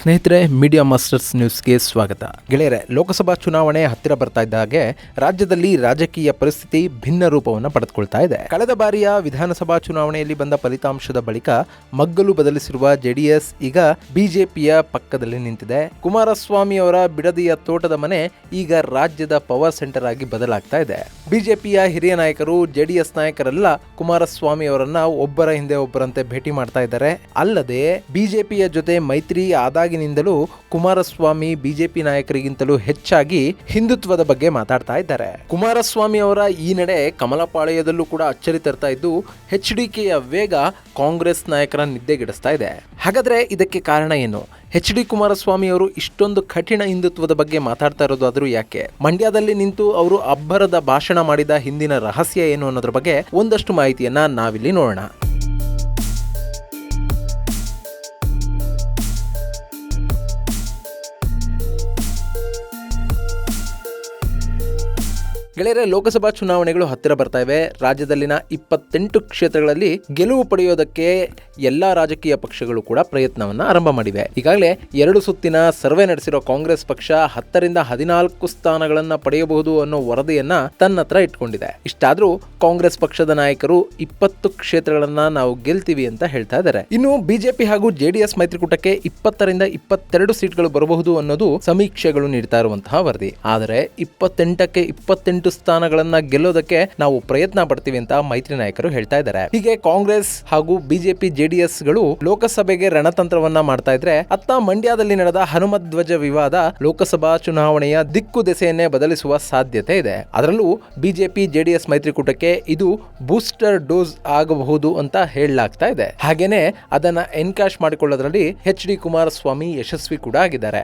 ಸ್ನೇಹಿತರೆ media masters ನ್ಯೂಸ್ಗೆ ಸ್ವಾಗತ. ಗೆಳೆಯರೆ, ಲೋಕಸಭಾ ಚುನಾವಣೆ ಹತ್ತಿರ ಬರ್ತಾ ಇದ್ದ ಹಾಗೆ ರಾಜ್ಯದಲ್ಲಿ ರಾಜಕೀಯ ಪರಿಸ್ಥಿತಿ ಭಿನ್ನ ರೂಪವನ್ನು ಪಡೆದುಕೊಳ್ತಾ ಇದೆ. ಕಳೆದ ಬಾರಿಯ ವಿಧಾನಸಭಾ ಚುನಾವಣೆಯಲ್ಲಿ ಬಂದ ಫಲಿತಾಂಶದ ಬಳಿಕ ಮಗ್ಗಲು ಬದಲಿಸಿರುವ ಜೆಡಿಎಸ್ ಈಗ ಬಿಜೆಪಿಯ ಪಕ್ಕದಲ್ಲಿ ನಿಂತಿದೆ. ಕುಮಾರಸ್ವಾಮಿ ಅವರ ಬಿಡದಿಯ ತೋಟದ ಮನೆ ಈಗ ರಾಜ್ಯದ ಪವರ್ ಸೆಂಟರ್ ಆಗಿ ಬದಲಾಗ್ತಾ ಇದೆ. ಬಿಜೆಪಿಯ ಹಿರಿಯ ನಾಯಕರು, ಜೆಡಿಎಸ್ ನಾಯಕರೆಲ್ಲ ಕುಮಾರಸ್ವಾಮಿ ಅವರನ್ನ ಒಬ್ಬರ ಹಿಂದೆ ಒಬ್ಬರಂತೆ ಭೇಟಿ ಮಾಡ್ತಾ ಇದ್ದಾರೆ. ಅಲ್ಲದೆ ಬಿಜೆಪಿಯ ಜೊತೆ ಮೈತ್ರಿ ಆದಾಗಿನಿಂದಲೂ ಕುಮಾರಸ್ವಾಮಿ ಬಿಜೆಪಿ ನಾಯಕರಿಗಿಂತಲೂ ಹೆಚ್ಚಾಗಿ ಹಿಂದುತ್ವದ ಬಗ್ಗೆ ಮಾತಾಡ್ತಾ ಇದ್ದಾರೆ. ಕುಮಾರಸ್ವಾಮಿ ಅವರ ಈ ನಡೆ ಕಮಲಪಾಳ್ಯದಲ್ಲೂ ಕೂಡ ಅಚ್ಚರಿ ತರ್ತಾ ಇದ್ದು, ಎಚ್ ಡಿ ಕೆಯ ವೇಗ ಕಾಂಗ್ರೆಸ್ ನಾಯಕರ ನಿದ್ದೆಗೆಡಿಸ್ತಾ ಇದೆ. ಹಾಗಾದ್ರೆ ಇದಕ್ಕೆ ಕಾರಣ ಏನು? ಎಚ್ ಡಿ ಕುಮಾರಸ್ವಾಮಿ ಅವರು ಇಷ್ಟೊಂದು ಕಠಿಣ ಹಿಂದುತ್ವದ ಬಗ್ಗೆ ಮಾತಾಡ್ತಾ ಇರೋದು ಆದರೂ ಯಾಕೆ? ಮಂಡ್ಯದಲ್ಲಿ ನಿಂತು ಅವರು ಅಬ್ಬರದ ಭಾಷಣ ಮಾಡಿದ ಹಿಂದಿನ ರಹಸ್ಯ ಏನು ಅನ್ನೋದ್ರ ಬಗ್ಗೆ ಒಂದಷ್ಟು ಮಾಹಿತಿಯನ್ನ ನಾವಿಲ್ಲಿ ನೋಡೋಣ. ಗೆಳೆಯರೆ, ಲೋಕಸಭಾ ಚುನಾವಣೆಗಳು ಹತ್ತಿರ ಬರ್ತಾ ಇವೆ. ರಾಜ್ಯದಲ್ಲಿನ ಇಪ್ಪತ್ತೆಂಟು ಕ್ಷೇತ್ರಗಳಲ್ಲಿ ಗೆಲುವು ಪಡೆಯೋದಕ್ಕೆ ಎಲ್ಲಾ ರಾಜಕೀಯ ಪಕ್ಷಗಳು ಕೂಡ ಪ್ರಯತ್ನವನ್ನ ಆರಂಭ ಮಾಡಿವೆ. ಈಗಾಗಲೇ ಎರಡು ಸುತ್ತಿನ ಸರ್ವೆ ನಡೆಸಿರೋ ಕಾಂಗ್ರೆಸ್ ಪಕ್ಷ ಹತ್ತರಿಂದ ಹದಿನಾಲ್ಕು ಸ್ಥಾನಗಳನ್ನ ಪಡೆಯಬಹುದು ಅನ್ನೋ ವರದಿಯನ್ನ ತನ್ನ ಹತ್ರ ಇಟ್ಕೊಂಡಿದೆ. ಇಷ್ಟಾದ್ರೂ ಕಾಂಗ್ರೆಸ್ ಪಕ್ಷದ ನಾಯಕರು ಇಪ್ಪತ್ತು ಕ್ಷೇತ್ರಗಳನ್ನ ನಾವು ಗೆಲ್ತೀವಿ ಅಂತ ಹೇಳ್ತಾ ಇದ್ದಾರೆ. ಇನ್ನು ಬಿಜೆಪಿ ಹಾಗೂ ಜೆಡಿಎಸ್ ಮೈತ್ರಿಕೂಟಕ್ಕೆ ಇಪ್ಪತ್ತರಿಂದ ಇಪ್ಪತ್ತೆರಡು ಸೀಟ್ಗಳು ಬರಬಹುದು ಅನ್ನೋದು ಸಮೀಕ್ಷೆಗಳು ನೀಡ್ತಾ ಇರುವಂತಹ ವರದಿ. ಆದರೆ ಇಪ್ಪತ್ತೆಂಟಕ್ಕೆ ಇಪ್ಪತ್ತೆಂಟು ಸ್ಥಾನಗಳನ್ನ ಗೆಲ್ಲೋದಕ್ಕೆ ನಾವು ಪ್ರಯತ್ನ ಪಡ್ತೀವಿ ಅಂತ ಮೈತ್ರಿ ನಾಯಕರು ಹೇಳ್ತಾ ಇದ್ದಾರೆ. ಹೀಗೆ ಕಾಂಗ್ರೆಸ್ ಹಾಗೂ ಬಿಜೆಪಿ ಜೆಡಿಎಸ್ಗಳು ಲೋಕಸಭೆಗೆ ರಣತಂತ್ರವನ್ನ ಮಾಡ್ತಾ ಇದ್ರೆ ಅತ್ತ ಮಂಡ್ಯದಲ್ಲಿ ನಡೆದ ಹನುಮತ್ ಧ್ವಜ ವಿವಾದ ಲೋಕಸಭಾ ಚುನಾವಣೆಯ ದಿಕ್ಕು ದೆಸೆಯನ್ನೇ ಬದಲಿಸುವ ಸಾಧ್ಯತೆ ಇದೆ. ಅದರಲ್ಲೂ ಬಿಜೆಪಿ, ಜೆಡಿಎಸ್ ಮೈತ್ರಿಕೂಟಕ್ಕೆ ಇದು ಬೂಸ್ಟರ್ ಡೋಸ್ ಆಗಬಹುದು ಅಂತ ಹೇಳಲಾಗ್ತಾ ಇದೆ. ಹಾಗೇನೆ ಅದನ್ನ ಎನ್ಕಾಶ್ ಮಾಡಿಕೊಳ್ಳೋದ್ರಲ್ಲಿ ಎಚ್ ಡಿ ಕುಮಾರಸ್ವಾಮಿ ಯಶಸ್ವಿ ಕೂಡ ಆಗಿದ್ದಾರೆ.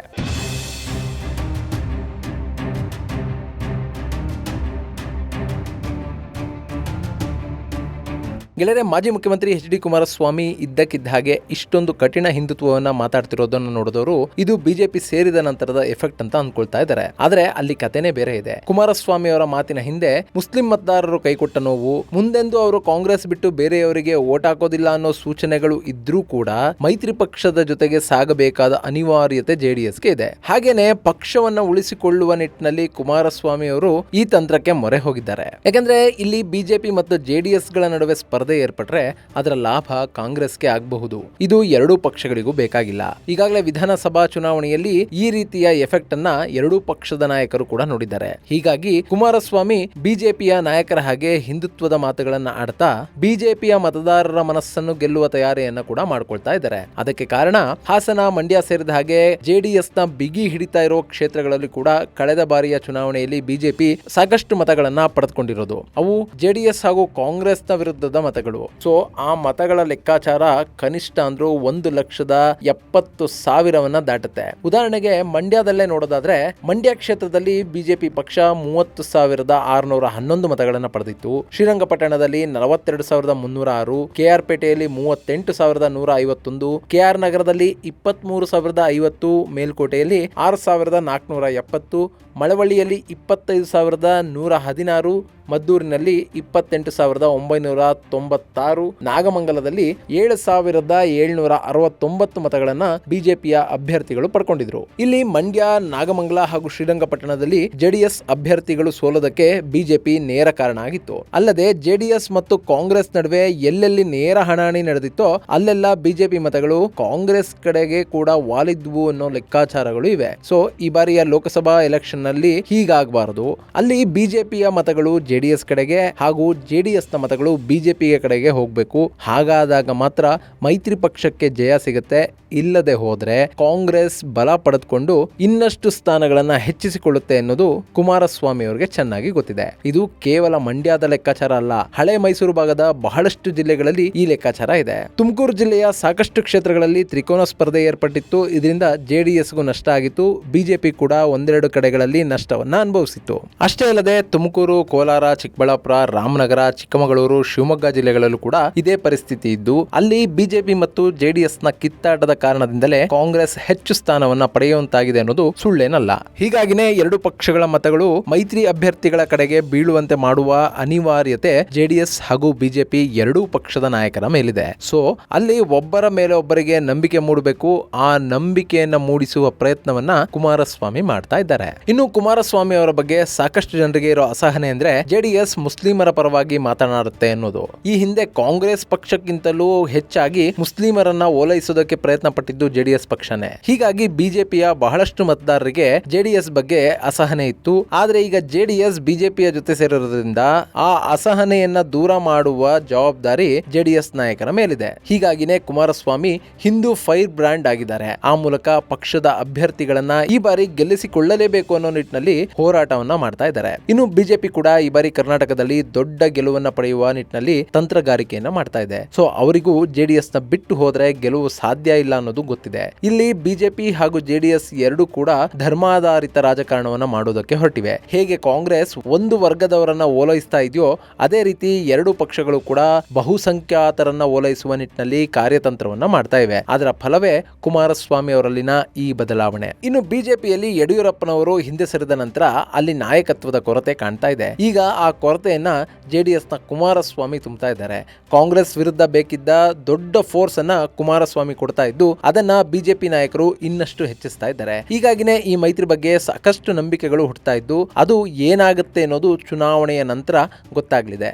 ಗೆಳೆಯರೆ, ಮಾಜಿ ಮುಖ್ಯಮಂತ್ರಿ ಎಚ್ ಡಿ ಕುಮಾರಸ್ವಾಮಿ ಇದ್ದಕ್ಕಿದ್ದ ಹಾಗೆ ಇಷ್ಟೊಂದು ಕಠಿಣ ಹಿಂದುತ್ವವನ್ನ ಮಾತಾಡ್ತಿರೋದನ್ನ ನೋಡಿದವರು ಇದು ಬಿಜೆಪಿ ಸೇರಿದ ನಂತರದ ಎಫೆಕ್ಟ್ ಅಂತ ಅನ್ಕೊಳ್ತಾ ಇದ್ದಾರೆ. ಆದ್ರೆ ಅಲ್ಲಿ ಕಥೆನೇ ಬೇರೆ ಇದೆ. ಕುಮಾರಸ್ವಾಮಿ ಅವರ ಮಾತಿನ ಹಿಂದೆ ಮುಸ್ಲಿಂ ಮತದಾರರು ಕೈಕೊಟ್ಟ ನೋವು, ಮುಂದೆಂದು ಅವರು ಕಾಂಗ್ರೆಸ್ ಬಿಟ್ಟು ಬೇರೆಯವರಿಗೆ ಓಟ್ ಹಾಕೋದಿಲ್ಲ ಅನ್ನೋ ಸೂಚನೆಗಳು ಇದ್ರೂ ಕೂಡ ಮೈತ್ರಿ ಪಕ್ಷದ ಜೊತೆಗೆ ಸಾಗಬೇಕಾದ ಅನಿವಾರ್ಯತೆ ಜೆಡಿಎಸ್ಗೆ ಇದೆ. ಹಾಗೇನೆ ಪಕ್ಷವನ್ನ ಉಳಿಸಿಕೊಳ್ಳುವ ನಿಟ್ಟಿನಲ್ಲಿ ಕುಮಾರಸ್ವಾಮಿ ಅವರು ಈ ತಂತ್ರಕ್ಕೆ ಮೊರೆ ಹೋಗಿದ್ದಾರೆ. ಯಾಕಂದ್ರೆ ಇಲ್ಲಿ ಬಿಜೆಪಿ ಮತ್ತು ಜೆಡಿಎಸ್ಗಳ ನಡುವೆ ಸ್ಪರ್ಧೆ ಏರ್ಪಟ್ರೆ ಅದರ ಲಾಭ ಕಾಂಗ್ರೆಸ್ಗೆ ಆಗಬಹುದು. ಇದು ಎರಡೂ ಪಕ್ಷಗಳಿಗೂ ಬೇಕಾಗಿಲ್ಲ. ಈಗಾಗಲೇ ವಿಧಾನಸಭಾ ಚುನಾವಣೆಯಲ್ಲಿ ಈ ರೀತಿಯ ಎಫೆಕ್ಟ್ ಅನ್ನ ಎರಡೂ ಪಕ್ಷದ ನಾಯಕರು ಕೂಡ ನೋಡಿದ್ದಾರೆ. ಹೀಗಾಗಿ ಕುಮಾರಸ್ವಾಮಿ ಬಿಜೆಪಿಯ ನಾಯಕರ ಹಾಗೆ ಹಿಂದುತ್ವದ ಮಾತುಗಳನ್ನ ಆಡ್ತಾ ಬಿಜೆಪಿಯ ಮತದಾರರ ಮನಸ್ಸನ್ನು ಗೆಲ್ಲುವ ತಯಾರಿಯನ್ನ ಕೂಡ ಮಾಡ್ಕೊಳ್ತಾ ಇದ್ದಾರೆ. ಅದಕ್ಕೆ ಕಾರಣ ಹಾಸನ ಮಂಡ್ಯ ಸೇರಿದ ಹಾಗೆ ಜೆಡಿಎಸ್ನ ಬಿಗಿ ಹಿಡಿತಾ ಇರೋ ಕ್ಷೇತ್ರಗಳಲ್ಲಿ ಕೂಡ ಕಳೆದ ಬಾರಿಯ ಚುನಾವಣೆಯಲ್ಲಿ ಬಿಜೆಪಿ ಸಾಕಷ್ಟು ಮತಗಳನ್ನ ಪಡೆದುಕೊಂಡಿರೋದು. ಅವು ಜೆಡಿಎಸ್ ಹಾಗೂ ಕಾಂಗ್ರೆಸ್ನ ವಿರುದ್ಧದ ಮತಗಳು. ಸೊ ಆ ಮತಗಳ ಲೆಕ್ಕಾಚಾರ ಕನಿಷ್ಠ ಅಂದ್ರೂ ಒಂದು ಲಕ್ಷದ ಎಪ್ಪತ್ತು ಸಾವಿರವನ್ನ ದಾಟುತ್ತೆ. ಉದಾಹರಣೆಗೆ ಮಂಡ್ಯದಲ್ಲೇ ನೋಡೋದಾದ್ರೆ, ಮಂಡ್ಯ ಕ್ಷೇತ್ರದಲ್ಲಿ ಬಿಜೆಪಿ ಪಕ್ಷ ಮೂವತ್ತು ಸಾವಿರದ ಆರುನೂರ ಹನ್ನೊಂದು ಮತಗಳನ್ನ ಪಡೆದಿತ್ತು. ಶ್ರೀರಂಗಪಟ್ಟಣದಲ್ಲಿ ನಲವತ್ತೆರಡು ಸಾವಿರದ ಮುನ್ನೂರ ಆರು ಕೆಆರ್ ಪೇಟೆಯಲ್ಲಿ ಮೂವತ್ತೆಂಟು ಸಾವಿರದ ನೂರ ಐವತ್ತೊಂದು ಕೆಆರ್ ನಗರದಲ್ಲಿ ಇಪ್ಪತ್ಮೂರು ಸಾವಿರದ ಐವತ್ತು, ಮೇಲ್ಕೋಟೆಯಲ್ಲಿ ಆರು ಸಾವಿರದ ನಾಲ್ಕುನೂರ ಎಪ್ಪತ್ತು ಮಳವಳ್ಳಿಯಲ್ಲಿ ಇಪ್ಪತ್ತೈದು ಸಾವಿರದ ನೂರ ಹದಿನಾರು, ಮದ್ದೂರಿನಲ್ಲಿ ಇಪ್ಪತ್ತೆಂಟು ಸಾವಿರದ ಒಂಬೈನೂರ ತೊಂಬತ್ತಾರು, ನಾಗಮಂಗಲದಲ್ಲಿ ಏಳು ಸಾವಿರದ ಏಳ್ನೂರ ಅರವತ್ತೊಂಬತ್ತು ಮತಗಳನ್ನ ಬಿಜೆಪಿಯ ಅಭ್ಯರ್ಥಿಗಳು ಪಡ್ಕೊಂಡಿದ್ರು. ಇಲ್ಲಿ ಮಂಡ್ಯ, ನಾಗಮಂಗಲ ಹಾಗೂ ಶ್ರೀರಂಗಪಟ್ಟಣದಲ್ಲಿ ಜೆಡಿಎಸ್ ಅಭ್ಯರ್ಥಿಗಳು ಸೋಲೋದಕ್ಕೆ ಬಿಜೆಪಿ ನೇರ ಕಾರಣ ಆಗಿತ್ತು. ಅಲ್ಲದೆ ಜೆಡಿಎಸ್ ಮತ್ತು ಕಾಂಗ್ರೆಸ್ ನಡುವೆ ಎಲ್ಲೆಲ್ಲಿ ನೇರ ಹಣಾಣಿ ನಡೆದಿತ್ತೋ ಅಲ್ಲೆಲ್ಲ ಬಿಜೆಪಿ ಮತಗಳು ಕಾಂಗ್ರೆಸ್ ಕಡೆಗೆ ಕೂಡ ವಾಲಿದ್ವು ಅನ್ನೋ ಲೆಕ್ಕಾಚಾರಗಳು ಇವೆ. ಸೊ, ಈ ಬಾರಿಯ ಲೋಕಸಭಾ ಎಲೆಕ್ಷನ್ ನಲ್ಲಿ ಹೀಗಾಗಬಾರದು. ಅಲ್ಲಿ ಬಿಜೆಪಿಯ ಮತಗಳು ಜೆಡಿಎಸ್ ಕಡೆಗೆ ಹಾಗೂ ಜೆಡಿಎಸ್ ಮತಗಳು ಬಿಜೆಪಿಗೆ ಕಡೆಗೆ ಹೋಗಬೇಕು. ಹಾಗಾದಾಗ ಮಾತ್ರ ಮೈತ್ರಿ ಪಕ್ಷಕ್ಕೆ ಜಯ ಸಿಗುತ್ತೆ. ಇಲ್ಲದೆ ಹೋದ್ರೆ ಕಾಂಗ್ರೆಸ್ ಬಲ ಪಡೆದುಕೊಂಡು ಇನ್ನಷ್ಟು ಸ್ಥಾನಗಳನ್ನ ಹೆಚ್ಚಿಸಿಕೊಳ್ಳುತ್ತೆ ಅನ್ನೋದು ಕುಮಾರಸ್ವಾಮಿ ಅವರಿಗೆ ಚೆನ್ನಾಗಿ ಗೊತ್ತಿದೆ. ಇದು ಕೇವಲ ಮಂಡ್ಯದ ಲೆಕ್ಕಾಚಾರ ಅಲ್ಲ, ಹಳೆ ಮೈಸೂರು ಭಾಗದ ಬಹಳಷ್ಟು ಜಿಲ್ಲೆಗಳಲ್ಲಿ ಈ ಲೆಕ್ಕಾಚಾರ ಇದೆ. ತುಮಕೂರು ಜಿಲ್ಲೆಯ ಸಾಕಷ್ಟು ಕ್ಷೇತ್ರಗಳಲ್ಲಿ ತ್ರಿಕೋನ ಸ್ಪರ್ಧೆ ಏರ್ಪಟ್ಟಿತ್ತು. ಇದರಿಂದ ಜೆಡಿಎಸ್ಗೂ ನಷ್ಟ ಆಗಿತ್ತು. ಬಿಜೆಪಿ ಕೂಡ ಒಂದೆರಡು ಕಡೆಗಳಲ್ಲಿ ರೀತಿಯಲ್ಲಿ ನಷ್ಟವನ್ನ ಅನುಭವಿಸಿತ್ತು. ಅಷ್ಟೇ ಅಲ್ಲದೆ ತುಮಕೂರು, ಕೋಲಾರ, ಚಿಕ್ಕಬಳ್ಳಾಪುರ, ರಾಮನಗರ, ಚಿಕ್ಕಮಗಳೂರು, ಶಿವಮೊಗ್ಗ ಜಿಲ್ಲೆಗಳಲ್ಲೂ ಕೂಡ ಇದೇ ಪರಿಸ್ಥಿತಿ ಇದ್ದು, ಅಲ್ಲಿ ಬಿಜೆಪಿ ಮತ್ತು ಜೆಡಿಎಸ್ನ ಕಿತ್ತಾಟದ ಕಾರಣದಿಂದಲೇ ಕಾಂಗ್ರೆಸ್ ಹೆಚ್ಚು ಸ್ಥಾನವನ್ನ ಪಡೆಯುವಂತಾಗಿದೆ ಅನ್ನೋದು ಸುಳ್ಳೇನಲ್ಲ. ಹೀಗಾಗಿನೇ ಎರಡು ಪಕ್ಷಗಳ ಮತಗಳು ಮೈತ್ರಿ ಅಭ್ಯರ್ಥಿಗಳ ಕಡೆಗೆ ಬೀಳುವಂತೆ ಮಾಡುವ ಅನಿವಾರ್ಯತೆ ಜೆಡಿಎಸ್ ಹಾಗೂ ಬಿಜೆಪಿ ಎರಡೂ ಪಕ್ಷದ ನಾಯಕರ ಮೇಲಿದೆ. ಸೊ, ಅಲ್ಲಿ ಒಬ್ಬರ ಮೇಲೆ ಒಬ್ಬರಿಗೆ ನಂಬಿಕೆ ಮೂಡಬೇಕು, ಆ ನಂಬಿಕೆಯನ್ನ ಮೂಡಿಸುವ ಪ್ರಯತ್ನವನ್ನ ಕುಮಾರಸ್ವಾಮಿ ಮಾಡ್ತಾ ಇದ್ದಾರೆ. ಇನ್ನು ಕುಮಾರಸ್ವಾಮಿ ಅವರ ಬಗ್ಗೆ ಸಾಕಷ್ಟು ಜನರಿಗೆ ಇರೋ ಅಸಹನೆ ಅಂದ್ರೆ ಜೆಡಿಎಸ್ ಮುಸ್ಲಿಮರ ಪರವಾಗಿ ಮಾತನಾಡುತ್ತೆ ಅನ್ನೋದು. ಈ ಹಿಂದೆ ಕಾಂಗ್ರೆಸ್ ಪಕ್ಷಕ್ಕಿಂತಲೂ ಹೆಚ್ಚಾಗಿ ಮುಸ್ಲಿಮರನ್ನ ಓಲೈಸೋದಕ್ಕೆ ಪ್ರಯತ್ನ ಪಟ್ಟಿದ್ದು ಜೆಡಿಎಸ್ ಪಕ್ಷನೇ. ಹೀಗಾಗಿ ಬಿಜೆಪಿಯ ಬಹಳಷ್ಟು ಮತದಾರರಿಗೆ ಜೆಡಿಎಸ್ ಬಗ್ಗೆ ಅಸಹನೆ ಇತ್ತು. ಆದ್ರೆ ಈಗ ಜೆಡಿಎಸ್ ಬಿಜೆಪಿಯ ಜೊತೆ ಸೇರಿರೋದ್ರಿಂದ ಆ ಅಸಹನೆಯನ್ನ ದೂರ ಮಾಡುವ ಜವಾಬ್ದಾರಿ ಜೆಡಿಎಸ್ ನಾಯಕರ ಮೇಲಿದೆ. ಹೀಗಾಗಿನೇ ಕುಮಾರಸ್ವಾಮಿ ಹಿಂದೂ ಫೈರ್ ಬ್ರ್ಯಾಂಡ್ ಆಗಿದ್ದಾರೆ. ಆ ಮೂಲಕ ಪಕ್ಷದ ಅಭ್ಯರ್ಥಿಗಳನ್ನ ಈ ಬಾರಿ ಗೆಲ್ಲಿಸಿಕೊಳ್ಳಲೇಬೇಕು ಅನ್ನೋ ನಿಟ್ಟಿನಲ್ಲಿ ಹೋರಾಟವನ್ನ ಮಾಡ್ತಾ ಇದ್ದಾರೆ. ಇನ್ನು ಬಿಜೆಪಿ ಕೂಡ ಈ ಬಾರಿ ಕರ್ನಾಟಕದಲ್ಲಿ ದೊಡ್ಡ ಗೆಲುವನ್ನ ಪಡೆಯುವ ನಿಟ್ಟಿನಲ್ಲಿ ತಂತ್ರಗಾರಿಕೆಯನ್ನ ಮಾಡ್ತಾ ಇದೆ. ಸೊ ಅವರಿಗೂ ಜೆಡಿಎಸ್ನ ಬಿಟ್ಟು ಹೋದ್ರೆ ಗೆಲುವು ಸಾಧ್ಯ ಇಲ್ಲ ಅನ್ನೋದು ಗೊತ್ತಿದೆ. ಇಲ್ಲಿ ಬಿಜೆಪಿ ಹಾಗೂ ಜೆಡಿಎಸ್ ಎರಡೂ ಕೂಡ ಧರ್ಮಾಧಾರಿತ ರಾಜಕಾರಣವನ್ನ ಮಾಡೋದಕ್ಕೆ ಹೊರಟಿವೆ. ಹೇಗೆ ಕಾಂಗ್ರೆಸ್ ಒಂದು ವರ್ಗದವರನ್ನ ಓಲೈಸ್ತಾ ಇದೆಯೋ, ಅದೇ ರೀತಿ ಎರಡು ಪಕ್ಷಗಳು ಕೂಡ ಬಹುಸಂಖ್ಯಾತರನ್ನ ಓಲೈಸುವ ನಿಟ್ಟಿನಲ್ಲಿ ಕಾರ್ಯತಂತ್ರವನ್ನ ಮಾಡ್ತಾ ಇವೆ. ಅದರ ಫಲವೇ ಕುಮಾರಸ್ವಾಮಿ ಅವರಲ್ಲಿನ ಈ ಬದಲಾವಣೆ. ಇನ್ನು ಬಿಜೆಪಿಯಲ್ಲಿ ಯಡಿಯೂರಪ್ಪನವರು ಹಿಂದೆ ಸರಿದ ನಂತರ ಅಲ್ಲಿ ನಾಯಕತ್ವದ ಕೊರತೆ ಕಾಣ್ತಾ ಇದೆ. ಈಗ ಆ ಕೊರತೆಯನ್ನ ಜೆ ಡಿ ಎಸ್ನ ಕುಮಾರಸ್ವಾಮಿ ತುಂಬುತ್ತಾ ಇದ್ದಾರೆ. ಕಾಂಗ್ರೆಸ್ ವಿರುದ್ಧ ಬೇಕಿದ್ದ ದೊಡ್ಡ ಫೋರ್ಸ್ ಅನ್ನ ಕುಮಾರಸ್ವಾಮಿ ಕೊಡ್ತಾ ಇದ್ದು, ಅದನ್ನ ಬಿಜೆಪಿ ನಾಯಕರು ಇನ್ನಷ್ಟು ಹೆಚ್ಚಿಸ್ತಾ ಇದ್ದಾರೆ. ಹೀಗಾಗಿನೇ ಈ ಮೈತ್ರಿ ಬಗ್ಗೆ ಸಾಕಷ್ಟು ನಂಬಿಕೆಗಳು ಹುಟ್ಟುತ್ತಾ ಇದ್ದು, ಅದು ಏನಾಗುತ್ತೆ ಅನ್ನೋದು ಚುನಾವಣೆಯ ನಂತರ ಗೊತ್ತಾಗಲಿದೆ.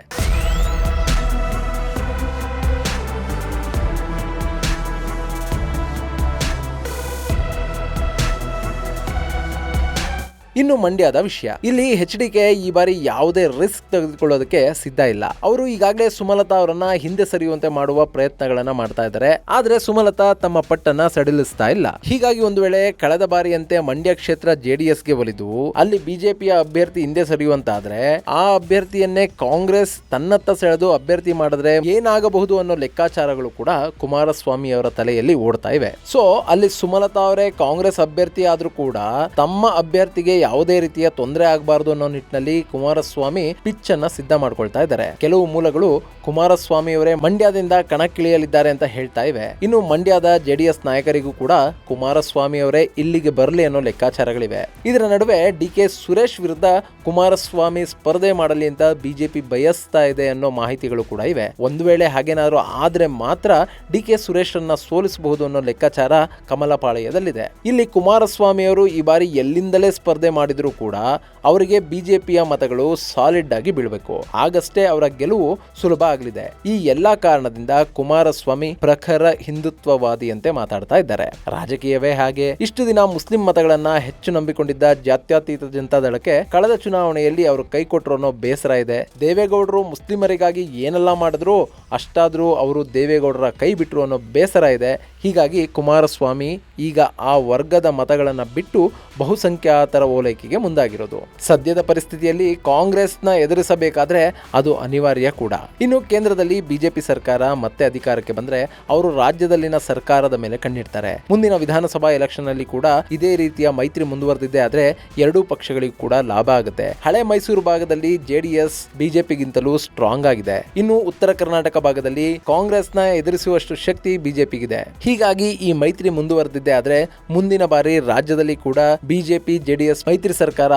ಇನ್ನು ಮಂಡ್ಯದ ವಿಷಯ. ಇಲ್ಲಿ ಹೆಚ್ ಡಿ ಕೆ ಈ ಬಾರಿ ಯಾವುದೇ ರಿಸ್ಕ್ ತೆಗೆದುಕೊಳ್ಳೋದಕ್ಕೆ ಸಿದ್ಧ ಇಲ್ಲ. ಅವರು ಈಗಾಗಲೇ ಸುಮಲತಾ ಅವರನ್ನ ಹಿಂದೆ ಸರಿಯುವಂತೆ ಮಾಡುವ ಪ್ರಯತ್ನಗಳನ್ನ ಮಾಡ್ತಾ ಇದ್ದಾರೆ. ಆದ್ರೆ ಸುಮಲತಾ ತಮ್ಮ ಪಟ್ಟನ್ನ ಸಡಿಲಿಸ್ತಾ ಇಲ್ಲ. ಹೀಗಾಗಿ ಒಂದು ವೇಳೆ ಕಳೆದ ಬಾರಿಯಂತೆ ಮಂಡ್ಯ ಕ್ಷೇತ್ರ ಜೆಡಿಎಸ್ಗೆ ಒಲಿದು, ಅಲ್ಲಿ ಬಿಜೆಪಿಯ ಅಭ್ಯರ್ಥಿ ಹಿಂದೆ ಸರಿಯುವಂತಾದ್ರೆ, ಆ ಅಭ್ಯರ್ಥಿಯನ್ನೇ ಕಾಂಗ್ರೆಸ್ ತನ್ನತ್ತ ಸೆಳೆದು ಅಭ್ಯರ್ಥಿ ಮಾಡಿದ್ರೆ ಏನಾಗಬಹುದು ಅನ್ನೋ ಲೆಕ್ಕಾಚಾರಗಳು ಕೂಡ ಕುಮಾರಸ್ವಾಮಿ ಅವರ ತಲೆಯಲ್ಲಿ ಓಡ್ತಾ ಇವೆ. ಸೊ ಅಲ್ಲಿ ಸುಮಲತಾ ಅವರೇ ಕಾಂಗ್ರೆಸ್ ಅಭ್ಯರ್ಥಿ ಆದ್ರೂ ಕೂಡ ತಮ್ಮ ಅಭ್ಯರ್ಥಿಗೆ ಯಾವುದೇ ರೀತಿಯ ತೊಂದರೆ ಆಗಬಾರದು ಅನ್ನೋ ನಿಟ್ಟಿನಲ್ಲಿ ಕುಮಾರಸ್ವಾಮಿ ಪಿಚ್ ಅನ್ನ ಸಿದ್ಧ ಮಾಡ್ಕೊಳ್ತಾ ಇದ್ದಾರೆ. ಕೆಲವು ಮೂಲಗಳು ಕುಮಾರಸ್ವಾಮಿ ಅವರೇ ಮಂಡ್ಯದಿಂದ ಕಣಕ್ಕಿಳಿಯಲಿದ್ದಾರೆ ಅಂತ ಹೇಳ್ತಾ ಇವೆ. ಇನ್ನು ಮಂಡ್ಯದ ಜೆಡಿಎಸ್ ನಾಯಕರಿಗೂ ಕೂಡ ಕುಮಾರಸ್ವಾಮಿ ಅವರೇ ಇಲ್ಲಿಗೆ ಬರಲಿ ಅನ್ನೋ ಲೆಕ್ಕಾಚಾರಗಳಿವೆ. ಇದರ ನಡುವೆ ಡಿ ಕೆ ಸುರೇಶ್ ವಿರುದ್ಧ ಕುಮಾರಸ್ವಾಮಿ ಸ್ಪರ್ಧೆ ಮಾಡಲಿ ಅಂತ ಬಿಜೆಪಿ ಬಯಸ್ತಾ ಇದೆ ಅನ್ನೋ ಮಾಹಿತಿಗಳು ಕೂಡ ಇವೆ. ಒಂದು ವೇಳೆ ಹಾಗೇನಾದರೂ ಆದ್ರೆ ಮಾತ್ರ ಡಿ ಕೆ ಸುರೇಶ್ ಅನ್ನ ಸೋಲಿಸಬಹುದು ಅನ್ನೋ ಲೆಕ್ಕಾಚಾರ ಕಮಲಪಾಳಯದಲ್ಲಿದೆ. ಇಲ್ಲಿ ಕುಮಾರಸ್ವಾಮಿ ಅವರು ಈ ಬಾರಿ ಎಲ್ಲಿಂದಲೇ ಸ್ಪರ್ಧೆ ಮಾಡಿದ್ರು ಕೂಡ ಅವರಿಗೆ ಬಿಜೆಪಿಯ ಮತಗಳು ಸಾಲಿಡ್ ಆಗಿ ಬೀಳಬೇಕು. ಆಗಷ್ಟೇ ಅವರ ಗೆಲುವು ಸುಲಭ ಆಗಲಿದೆ. ಈ ಎಲ್ಲಾ ಕಾರಣದಿಂದ ಕುಮಾರಸ್ವಾಮಿ ಪ್ರಖರ ಹಿಂದುತ್ವವಾದಿಯಂತೆ ಮಾತಾಡ್ತಾ ಇದ್ದಾರೆ. ರಾಜಕೀಯವೇ ಹಾಗೆ. ಇಷ್ಟು ದಿನ ಮುಸ್ಲಿಂ ಮತಗಳನ್ನ ಹೆಚ್ಚು ನಂಬಿಕೊಂಡಿದ್ದ ಜಾತ್ಯತೀತ ಜನತಾ ದಳಕ್ಕೆ ಕಳೆದ ಚುನಾವಣೆಯಲ್ಲಿ ಅವರು ಕೈ ಕೊಟ್ಟರು ಅನ್ನೋ ಬೇಸರ ಇದೆ. ದೇವೇಗೌಡರು ಮುಸ್ಲಿಮರಿಗಾಗಿ ಏನೆಲ್ಲ ಮಾಡಿದ್ರು, ಅಷ್ಟಾದರೂ ಅವರು ದೇವೇಗೌಡರ ಕೈ ಬಿಟ್ಟರು ಅನ್ನೋ ಬೇಸರ ಇದೆ. ಹೀಗಾಗಿ ಕುಮಾರಸ್ವಾಮಿ ಈಗ ಆ ವರ್ಗದ ಮತಗಳನ್ನ ಬಿಟ್ಟು ಬಹುಸಂಖ್ಯಾತರ ಓಲೈಕೆಗೆ ಮುಂದಾಗಿರೋದು. ಸದ್ಯದ ಪರಿಸ್ಥಿತಿಯಲ್ಲಿ ಕಾಂಗ್ರೆಸ್ನ ಎದುರಿಸಬೇಕಾದ್ರೆ ಅದು ಅನಿವಾರ್ಯ ಕೂಡ. ಇನ್ನು ಕೇಂದ್ರದಲ್ಲಿ ಬಿಜೆಪಿ ಸರ್ಕಾರ ಮತ್ತೆ ಅಧಿಕಾರಕ್ಕೆ ಬಂದ್ರೆ ಅವರು ರಾಜ್ಯದಲ್ಲಿನ ಸರ್ಕಾರದ ಮೇಲೆ ಕಣ್ಣಿಡ್ತಾರೆ. ಮುಂದಿನ ವಿಧಾನಸಭಾ ಎಲೆಕ್ಷನ್ ಅಲ್ಲಿ ಕೂಡ ಇದೇ ರೀತಿಯ ಮೈತ್ರಿ ಮುಂದುವರೆದಿದೆ ಆದ್ರೆ ಎರಡೂ ಪಕ್ಷಗಳಿಗೂ ಕೂಡ ಲಾಭ ಆಗುತ್ತೆ. ಹಳೆ ಮೈಸೂರು ಭಾಗದಲ್ಲಿ ಜೆಡಿಎಸ್, ಬಿಜೆಪಿಗಿಂತಲೂ ಸ್ಟ್ರಾಂಗ್ ಆಗಿದೆ. ಇನ್ನು ಉತ್ತರ ಕರ್ನಾಟಕ ಭಾಗದಲ್ಲಿ ಕಾಂಗ್ರೆಸ್ನ ಎದುರಿಸುವಷ್ಟು ಶಕ್ತಿ ಬಿಜೆಪಿಗಿದೆ. ಹೀಗಾಗಿ ಈ ಮೈತ್ರಿ ಮುಂದುವರೆದಿದೆ ಆದ್ರೆ ಮುಂದಿನ ಬಾರಿ ರಾಜ್ಯದಲ್ಲಿ ಕೂಡ ಬಿಜೆಪಿ, ಜೆಡಿಎಸ್ ಮೈತ್ರಿ ಸರ್ಕಾರ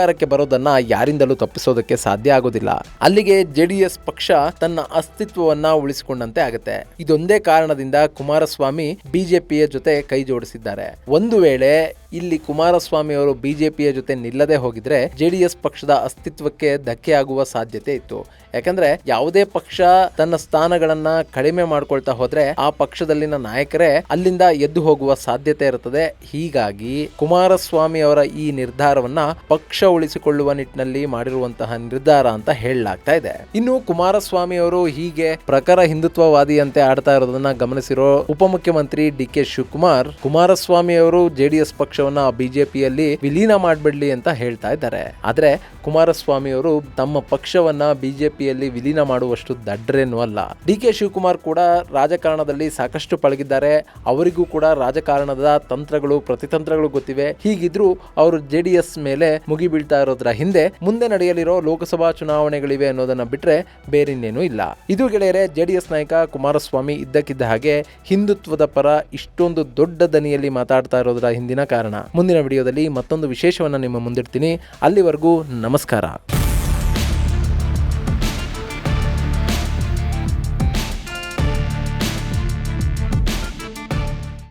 ಅಧಿಕಾರಕ್ಕೆ ಬರೋದನ್ನ ಯಾರಿಂದಲೂ ತಪ್ಪಿಸೋದಕ್ಕೆ ಸಾಧ್ಯ ಆಗೋದಿಲ್ಲ. ಅಲ್ಲಿಗೆ ಜೆಡಿಎಸ್ ಪಕ್ಷ ತನ್ನ ಅಸ್ತಿತ್ವವನ್ನ ಉಳಿಸಿಕೊಂಡಂತೆ ಆಗುತ್ತೆ. ಇದೊಂದೇ ಕಾರಣದಿಂದ ಕುಮಾರಸ್ವಾಮಿ ಬಿಜೆಪಿಯ ಜೊತೆ ಕೈ ಜೋಡಿಸಿದ್ದಾರೆ. ಒಂದು ವೇಳೆ ಇಲ್ಲಿ ಕುಮಾರಸ್ವಾಮಿ ಅವರು ಬಿಜೆಪಿಯ ಜೊತೆ ನಿಲ್ಲದೆ ಹೋಗಿದ್ರೆ ಜೆಡಿಎಸ್ ಪಕ್ಷದ ಅಸ್ತಿತ್ವಕ್ಕೆ ಧಕ್ಕೆ ಆಗುವ ಸಾಧ್ಯತೆ ಇತ್ತು. ಯಾಕಂದ್ರೆ ಯಾವುದೇ ಪಕ್ಷ ತನ್ನ ಸ್ಥಾನಗಳನ್ನ ಕಡಿಮೆ ಮಾಡ್ಕೊಳ್ತಾ ಹೋದ್ರೆ ಆ ಪಕ್ಷದಲ್ಲಿನ ನಾಯಕರೇ ಅಲ್ಲಿಂದ ಎದ್ದು ಹೋಗುವ ಸಾಧ್ಯತೆ ಇರುತ್ತದೆ. ಹೀಗಾಗಿ ಕುಮಾರಸ್ವಾಮಿ ಅವರ ಈ ನಿರ್ಧಾರವನ್ನ ಪಕ್ಷ ಉಳಿಸಿಕೊಳ್ಳುವ ನಿಟ್ಟಿನಲ್ಲಿ ಮಾಡಿರುವಂತಹ ನಿರ್ಧಾರ ಅಂತ ಹೇಳಲಾಗ್ತಾ ಇದೆ. ಇನ್ನು ಕುಮಾರಸ್ವಾಮಿ ಅವರು ಹೀಗೆ ಪ್ರಖರ ಹಿಂದುತ್ವವಾದಿಯಂತೆ ಆಡ್ತಾ ಇರೋದನ್ನ ಗಮನಿಸಿರೋ ಉಪಮುಖ್ಯಮಂತ್ರಿ ಡಿ ಕೆ ಶಿವಕುಮಾರ್, ಕುಮಾರಸ್ವಾಮಿ ಅವರು ಜೆಡಿಎಸ್ ಪಕ್ಷ ಪಕ್ಷವನ್ನ ಬಿಜೆಪಿಯಲ್ಲಿ ವಿಲೀನ ಮಾಡ್ಬಿಡ್ಲಿ ಅಂತ ಹೇಳ್ತಾ ಇದ್ದಾರೆ. ಆದ್ರೆ ಕುಮಾರಸ್ವಾಮಿ ಅವರು ತಮ್ಮ ಪಕ್ಷವನ್ನ ಬಿಜೆಪಿಯಲ್ಲಿ ವಿಲೀನ ಮಾಡುವಷ್ಟು ದಡ್ರೇನು ಅಲ್ಲ. ಡಿ ಕೆ ಶಿವಕುಮಾರ್ ಕೂಡ ರಾಜಕಾರಣದಲ್ಲಿ ಸಾಕಷ್ಟು ಪಳಗಿದ್ದಾರೆ. ಅವರಿಗೂ ಕೂಡ ರಾಜಕಾರಣದ ತಂತ್ರಗಳು, ಪ್ರತಿತಂತ್ರಗಳು ಗೊತ್ತಿವೆ. ಹೀಗಿದ್ರು ಅವರು ಜೆಡಿಎಸ್ ಮೇಲೆ ಮುಗಿ ಬೀಳ್ತಾ ಇರೋದ್ರ ಹಿಂದೆ ಮುಂದೆ ನಡೆಯಲಿರೋ ಲೋಕಸಭಾ ಚುನಾವಣೆಗಳಿವೆ ಅನ್ನೋದನ್ನ ಬಿಟ್ರೆ ಬೇರಿನ್ನೇನೂ ಇಲ್ಲ. ಇದು ಗೆಳೆಯರೆ, ಜೆಡಿಎಸ್ ನಾಯಕ ಕುಮಾರಸ್ವಾಮಿ ಇದ್ದಕ್ಕಿದ್ದ ಹಾಗೆ ಹಿಂದುತ್ವದ ಪರ ಇಷ್ಟೊಂದು ದೊಡ್ಡ ದನಿಯಲ್ಲಿ ಮಾತಾಡ್ತಾ ಇರೋದ್ರ ಹಿಂದಿನ ಕಾರಣ. ಮುಂದಿನ ವಿಡಿಯೋದಲ್ಲಿ ಮತ್ತೊಂದು ವಿಶೇಷವನ್ನ ನಿಮ್ಮ ಮುಂದಿಡ್ತೀನಿ. ಅಲ್ಲಿವರೆಗೂ ನಮಸ್ಕಾರ.